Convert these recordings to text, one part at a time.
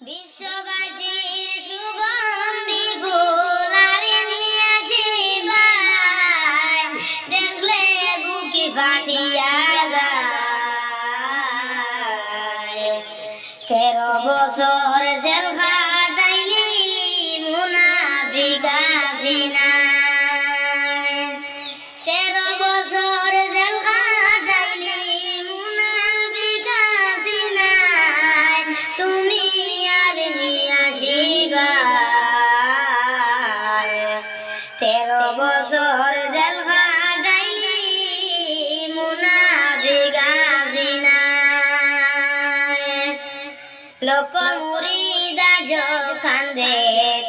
বিশ্ববাসীর সুগন্ধি ফুল নিয়েছি ভাই দেখলে বুকি ফাটিয়া যায়। তেরো বছর জেল খাটাইলি মুনাফিকা জিনায় লোক মুরিদা কান্দে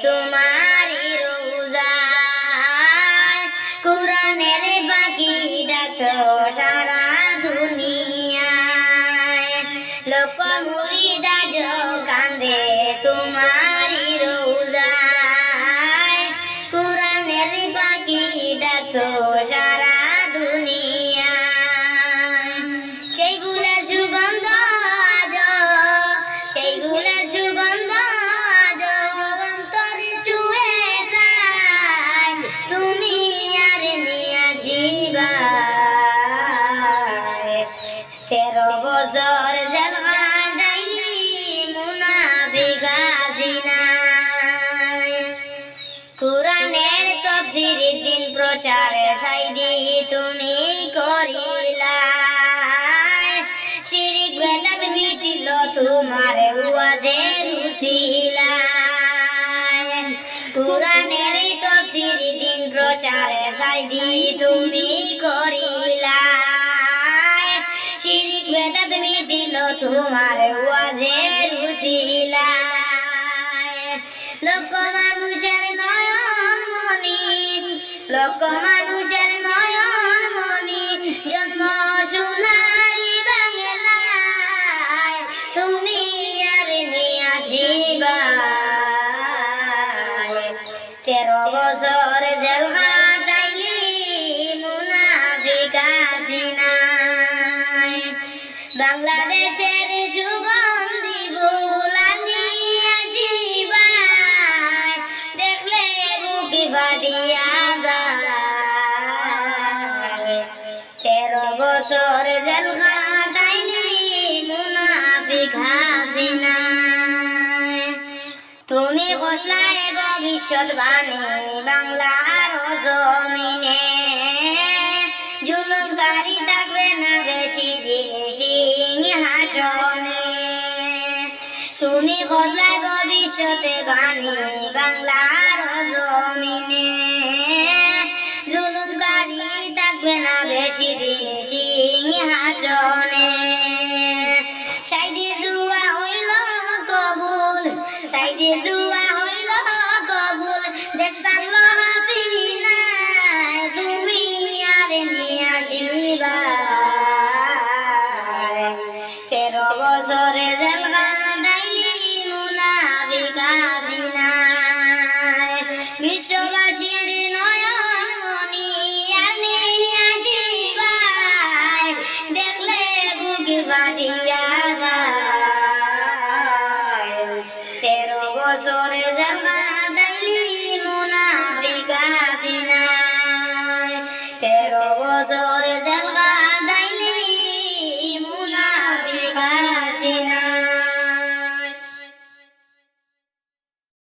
তোমারি রোজায়। কোরআনের বাকি তেরো বছর জেল ডাইনি মুনাফিকা জিনায় কোরআনের তফসির দিন প্রচার তুমি করিলা। মিটিল, তোমার ওয়াজে রুসিলা কোরআনের তফসির দিন প্রচার সাইদি, তুমি করিলা। তোমার ওয়াজে রুসিলা লোক মানুষের নয়ন মনি লোক মানুষের নয়ন মনি জন্ম সোনারি বাংলায়। তুমি আর নিয়াসিবা তেরো বছর জেল খাটাইলি মুনাফিকা জিনায় বাংলাদেশের সুগন্ধি ফুলানি আসিবাই দেখলে বুকি ফাটিয়া যায়। তেরো বছর জেল খাটাইনি মুনাফিক হাসিনায় তুমি খসলায় ভবিষ্যৎ বাণী বাংলার জমিনে। জুলুমকারী খসলায় ভবিষ্যতে বাণী বাংলার জমিনে। জুলুমকারী থাকবে না বেশি দিন সিংহাসনে। সাইডে দুয়া হইল কবুল সাইডে দুয়া হইল কবুল। দেশ হাসিনা তুমি আর নিয়ে আসিবা। তেরো বছরে বুকি